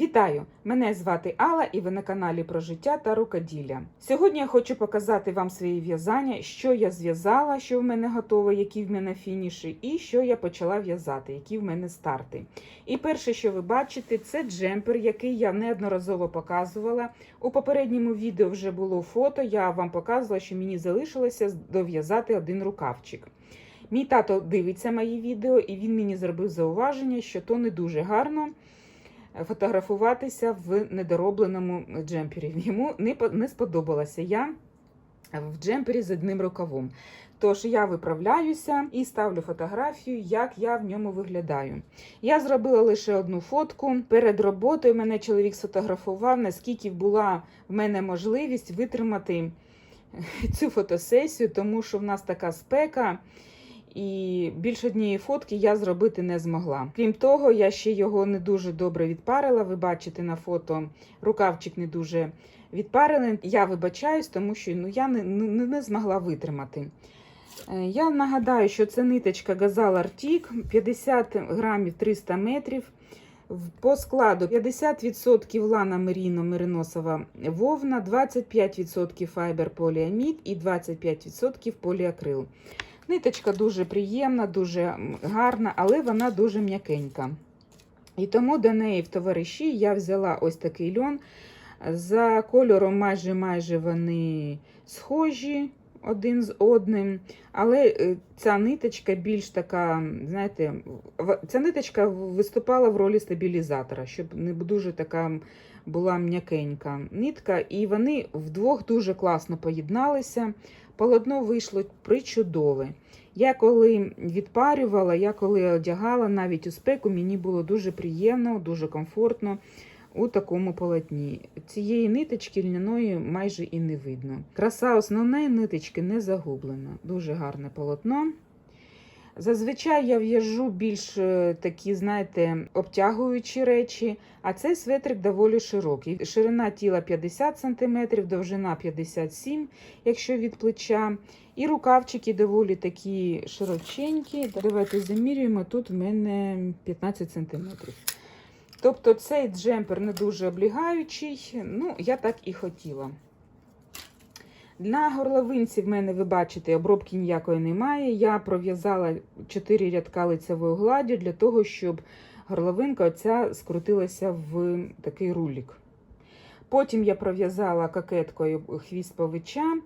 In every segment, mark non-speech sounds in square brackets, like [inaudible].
Вітаю! Мене звати Алла і ви на каналі про життя та рукоділля. Сьогодні я хочу показати вам свої в'язання, що я зв'язала, що в мене готове, які в мене фініші, і що я почала в'язати, які в мене старти. І перше, що ви бачите, це джемпер, який я неодноразово показувала. У попередньому відео вже було фото. Я вам показувала, що мені залишилося дов'язати один рукавчик. Мій тато дивиться мої відео, і він мені зробив зауваження, що то не дуже гарно фотографуватися в недоробленому джемпері. Йому не, сподобалася я в джемпері з одним рукавом. Тож я виправляюся і ставлю фотографію, як я в ньому виглядаю. Я зробила лише одну фотку. Перед роботою мене чоловік сфотографував, наскільки була в мене можливість витримати цю фотосесію, тому що в нас така спека. І більш однієї фотки я зробити не змогла. Крім того, я ще його не дуже добре відпарила. Ви бачите на фото, рукавчик не дуже відпарений. Я вибачаюсь, тому що ну, я не, не, не змогла витримати. Е, Я нагадаю, що це ниточка Газал Артік 50 грамів 300 метрів. По складу 50% лана меріно мериносова вовна, 25% файбер поліамід і 25% поліакрил. Ниточка дуже приємна, дуже гарна, але вона дуже м'якенька. І тому до неї в товариші я взяла ось такий льон. За кольором майже майже вони схожі один з одним. Але е, ця ниточка більш така, знаєте, ця ниточка виступала в ролі стабілізатора, щоб не дуже така була м'якенька нитка. І вони вдвох дуже класно поєдналися. Полотно вийшло причудове. Я коли відпарювала, я коли одягала навіть у спеку, мені було дуже приємно, дуже комфортно у такому полотні. Цієї ниточки льняної майже і не видно. Краса основної ниточки не загублена. Дуже гарне полотно. Зазвичай я в'яжу більш е, такі, знаєте, обтягуючі речі, а цей светрик доволі широкий. Ширина тіла 50 см, довжина 57 якщо від плеча. І рукавчики доволі такі широченькі. Давайте замірюємо. Тут в мене 15 см. Тобто цей джемпер не дуже облігаючий, ну, я так і хотіла. На горловинці в мене, ви бачите, обробки ніякої немає. Я пров'язала 4 рядка лицевою гладдю для того, щоб горловинка оця скрутилася в такий рулік. Потім я пров'язала кокеткою хвіст павича.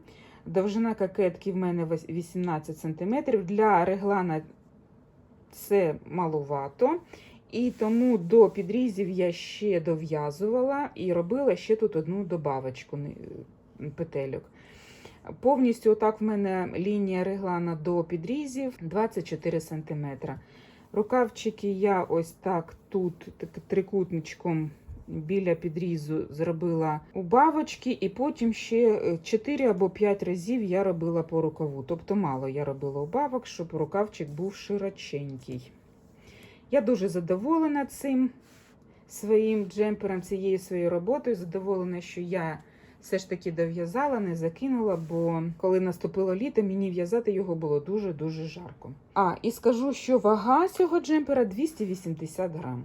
Довжина кокетки в мене 18 см. Для реглана це маловато. І тому до підрізів я ще дов'язувала і робила ще тут одну добавочку петельок. Повністю отак в мене лінія реглана до підрізів 24 см. Рукавчики я ось так тут так, трикутничком біля підрізу зробила убавочки, і потім ще 4 або 5 разів я робила по рукаву. Тобто мало я робила убавок, щоб рукавчик був широченький. Я дуже задоволена цим своїм джемпером, цією своєю роботою. Задоволена, що я все ж таки дов'язала, не закинула, бо коли наступило літо, мені в'язати його було дуже-дуже жарко. А, і скажу, що вага цього джемпера 280 грам.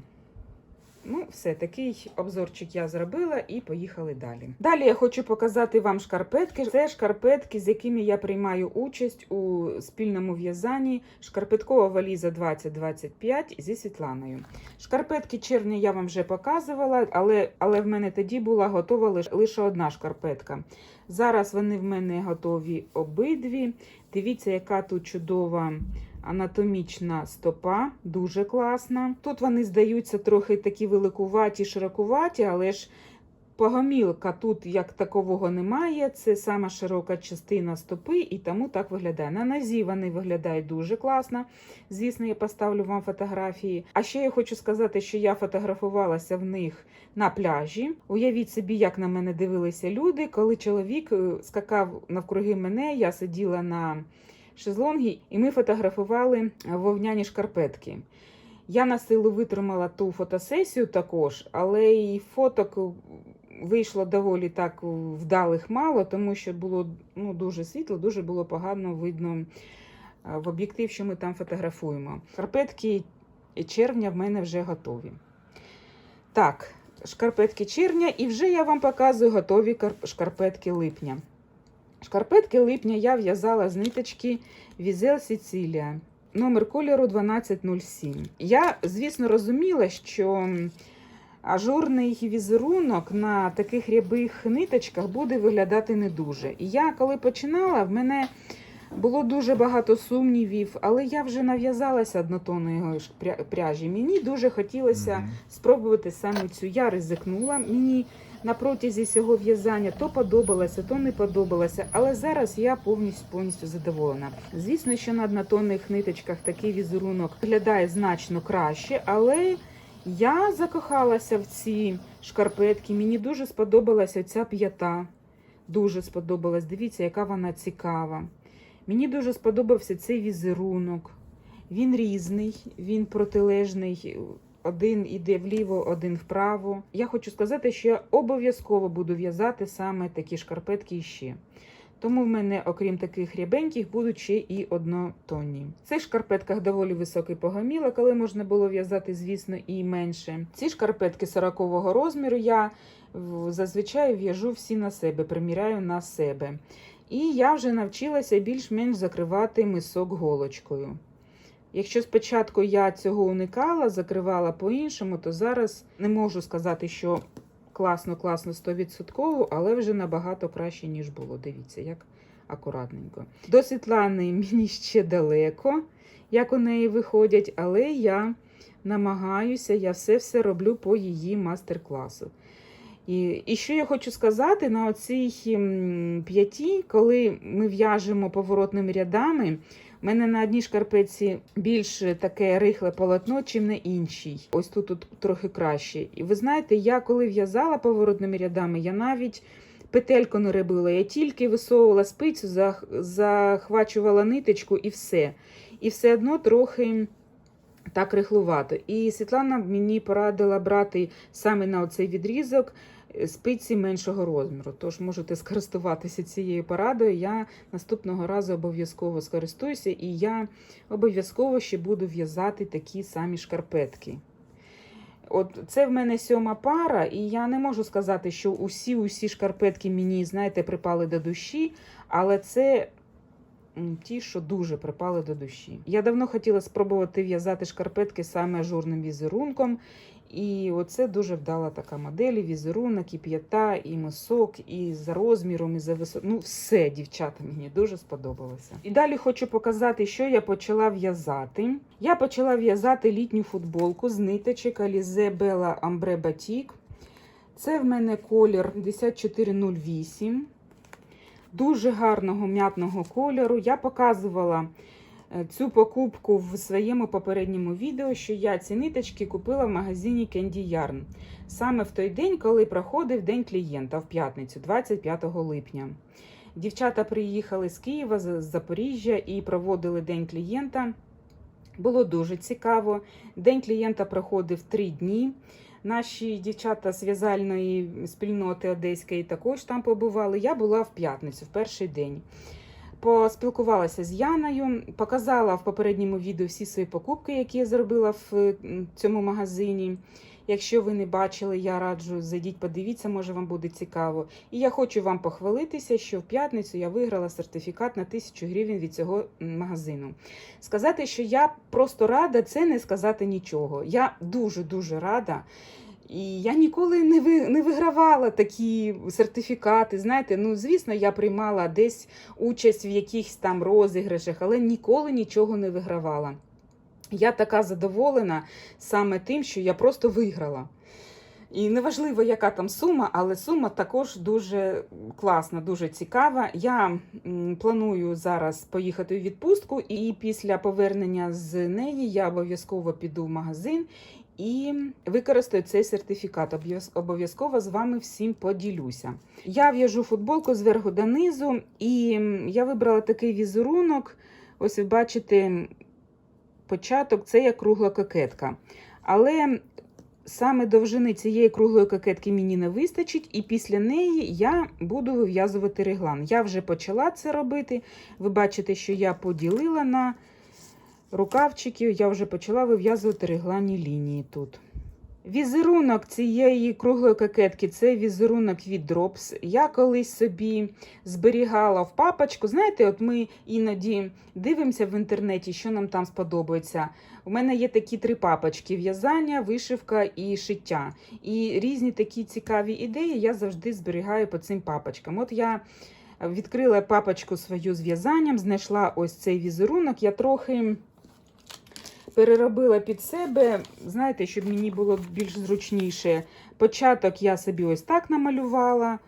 Ну, все, такий обзорчик я зробила і поїхали далі. Далі я хочу показати вам шкарпетки. Це шкарпетки, з якими я приймаю участь у спільному в'язанні шкарпеткова валіза 2025 зі Світланою. Шкарпетки червня я вам вже показувала, але, але в мене тоді була готова лише, лише одна шкарпетка. Зараз вони в мене готові обидві. Дивіться, яка тут чудова анатомічна стопа, дуже класна. Тут вони здаються трохи такі великуваті, широкуваті, але ж погомілка тут як такового немає. Це сама широка частина стопи, і тому так виглядає. На нозі вони виглядають дуже класно. Звісно, я поставлю вам фотографії. А ще я хочу сказати, що я фотографувалася в них на пляжі. Уявіть собі, як на мене дивилися люди, коли чоловік е, скакав навкруги мене, я сиділа на шезлонгі, і ми фотографували вовняні шкарпетки. Я на силу витримала ту фотосесію також, але і фоток вийшло доволі так вдалих мало, тому що було ну, дуже світло, дуже було погано видно е, в об'єктив, що ми там фотографуємо. Шкарпетки червня в мене вже готові. Так, шкарпетки червня, і вже я вам показую готові шкарпетки липня. Шкарпетки липня я в'язала з ниточки Візел Сицилія. Номер кольору 1207. Я, звісно, розуміла, що ажурний візерунок на таких рябих ниточках буде виглядати не дуже. І я, коли починала, в мене було дуже багато сумнівів, але я вже нав'язалася однотонної пряжі. Мені дуже хотілося спробувати саме цю. Я ризикнула. Мені на протязі цього в'язання то подобалося, то не подобалося. Але зараз я повністю повністю задоволена. Звісно, що на однотонних ниточках такий візерунок виглядає значно краще, але я закохалася в ці шкарпетки. Мені дуже сподобалася ця п'ята. Дуже сподобалась. Дивіться, яка вона цікава. Мені дуже сподобався цей візерунок. Він різний, він протилежний. Один іде вліво, один вправо. Я хочу сказати, що я обов'язково буду в'язати саме такі шкарпетки іще. Тому в мене, окрім таких рябеньких, будуть ще і однотонні. В цих шкарпетках доволі високий погамілок, але можна було в'язати, звісно, і менше. Ці шкарпетки 40-го розміру я зазвичай в'яжу всі на себе, приміряю на себе. І я вже навчилася більш-менш закривати мисок голочкою. Якщо спочатку я цього уникала, закривала по-іншому, то зараз не можу сказати, що класно, класно 100%, але вже набагато краще, ніж було. Дивіться, як акуратненько. До Світлани мені ще далеко, як у неї виходять, але я намагаюся, я все-все роблю по її мастер-класу. І, і що я хочу сказати на оцій п'яті, коли ми в'яжемо поворотними рядами, в мене на одній шкарпетці більш таке рихле полотно, чим на іншій. Ось тут, тут трохи краще. І ви знаєте, я коли в'язала поворотними рядами, я навіть петельку не робила. Я тільки висовувала спицю, захвачувала ниточку і все. І все одно трохи так рихлувато. І Світлана мені порадила брати саме на оцей відрізок спиці меншого розміру. Тож можете скористуватися цією порадою. Я наступного разу обов'язково скористуюся, і я обов'язково ще буду в'язати такі самі шкарпетки. От це в мене сьома пара, і я не можу сказати, що усі усі шкарпетки мені, знаєте, припали до душі, але це ті, що дуже припали до душі. Я давно хотіла спробувати в'язати шкарпетки саме ажурним візерунком. І оце дуже вдала така модель, і візерунок, і п'ята, і мисок, і за розміром, і за висотою. Ну, все, дівчата, мені дуже сподобалося. І далі хочу показати, що я почала в'язати. Я почала в'язати літню футболку з ниточок Alize Bella Ambre Batik. Це в мене колір 5408. Дуже гарного м'ятного кольору. Я показувала цю покупку в своєму попередньому відео, що я ці ниточки купила в магазині Candy Yarn. Саме в той день, коли проходив День клієнта в п'ятницю, 25 липня. Дівчата приїхали з Києва, з з Запоріжжя і проводили День клієнта. Було дуже цікаво. День клієнта проходив три дні. Наші дівчата з в'язальної спільноти одеської також там побували. Я була в п'ятницю, в перший день. Поспілкувалася з Яною, показала в попередньому відео всі свої покупки, які я зробила в цьому магазині. Якщо ви не бачили, я раджу, зайдіть, подивіться, може вам буде цікаво. І я хочу вам похвалитися, що в п'ятницю я виграла сертифікат на 1000 гривень від цього магазину. Сказати, що я просто рада, це не сказати нічого. Я дуже-дуже рада. І я ніколи не ви не вигравала такі сертифікати. Знаєте, ну звісно, я приймала десь участь в якихось там розіграшах, але ніколи нічого не вигравала. Я така задоволена саме тим, що я просто виграла. І неважливо, яка там сума, але сума також дуже класна, дуже цікава. Я планую зараз поїхати у відпустку, і після повернення з неї я обов'язково піду в магазин і використаю цей сертифікат. Обов'яз- Обов'язково з вами всім поділюся. Я в'яжу футболку зверху донизу, і я вибрала такий візерунок. Ось ви бачите, початок це як кругла кокетка. Але саме довжини цієї круглої кокетки мені не вистачить, і після неї я буду вив'язувати реглан. Я вже почала це робити. Ви бачите, що я поділила на рукавчики, я вже почала вив'язувати регланні лінії тут. Візерунок цієї круглої кокетки це візерунок від Drops. Я колись собі зберігала в папочку. Знаєте, от ми іноді дивимося в інтернеті, що нам там сподобається. У мене є такі три папочки: в'язання, вишивка і шиття. І різні такі цікаві ідеї я завжди зберігаю по цим папочкам. От я відкрила папочку свою з в'язанням, знайшла ось цей візерунок. Я трохи переробила під себе, знаєте, щоб мені було більш зручніше. Початок я собі ось так намалювала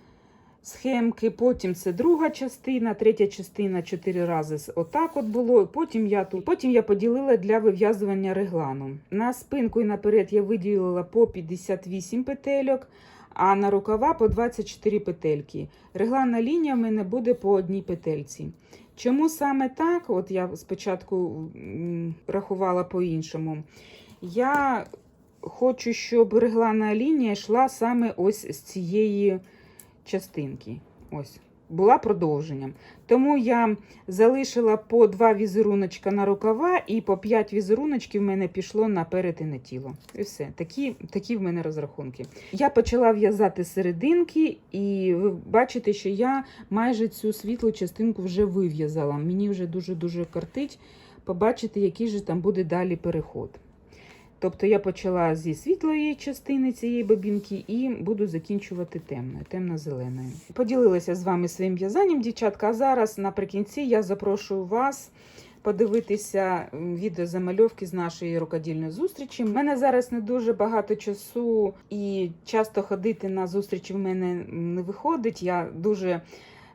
схемки, потім це друга частина, третя частина чотири рази отак от було. Потім я тут, потім я поділила для вив'язування реглану. На спинку і наперед я виділила по 58 петельок, а на рукава по 24 петельки. Регланна лінія в мене буде по одній петельці. Чому саме так? От я спочатку рахувала по-іншому. Я хочу, щоб регланна лінія йшла саме ось з цієї частинки. Ось. Була продовженням. Тому я залишила по два візеруночка на рукава, і по п'ять візеруночків в мене пішло на тіло. І все. Такі, такі в мене розрахунки. Я почала в'язати серединки, і ви бачите, що я майже цю світлу частинку вже вив'язала. Мені вже дуже-дуже картить побачити, який же там буде далі переход. Тобто я почала зі світлої частини цієї бобінки і буду закінчувати темною, темно-зеленою. Поділилася з вами своїм в'язанням, дівчатка. А зараз наприкінці я запрошую вас подивитися відео замальовки з нашої рукодільної зустрічі. У мене зараз не дуже багато часу і часто ходити на зустрічі в мене не виходить. Я дуже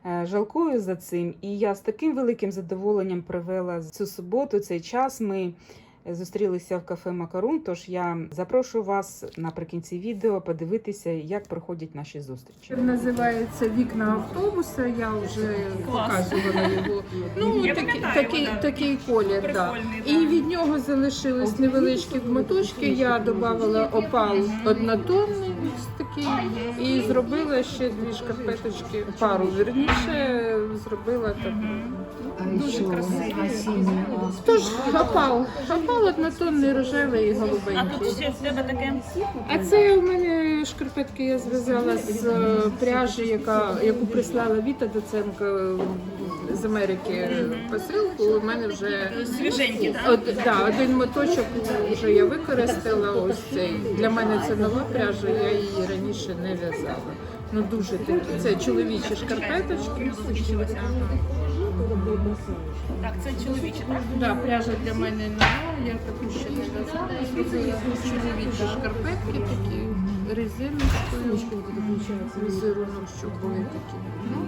е, жалкую за цим. І я з таким великим задоволенням провела цю суботу, цей час. Ми зустрілися в кафе Макарун. Тож я запрошую вас наприкінці відео подивитися, як проходять наші зустрічі. Називається вікна автобуса. Я вже показувала його. [laughs] Ну Я такий, такий, такий колір. Да. І від нього залишились невеличкі кматочки. Я додавала опал однотонний ось такий і зробила ще дві шкарпеточки, пару вірніше, зробила таку. Дуже красиві. Тож опал, опал однотонний, рожевий і голубий. А тут ще в тебе таке. А це у мене шкарпетки я зв'язала з е, пряжі, яка, яку прислала Віта Доценко з Америки посилку. У мене вже Свіженькі, так? Од, да, один моточок вже я використала. Ось цей. Для мене це нова пряжа, я її раніше не в'язала. Ну дуже такі. Це чоловічі шкарпеточки. Так, це чоловічі, так? Да, пряжа для мене нова, я таку ще не в'язала. Чоловічі шкарпетки такі резиночкою. Візерунок, щоб були такі. Ну,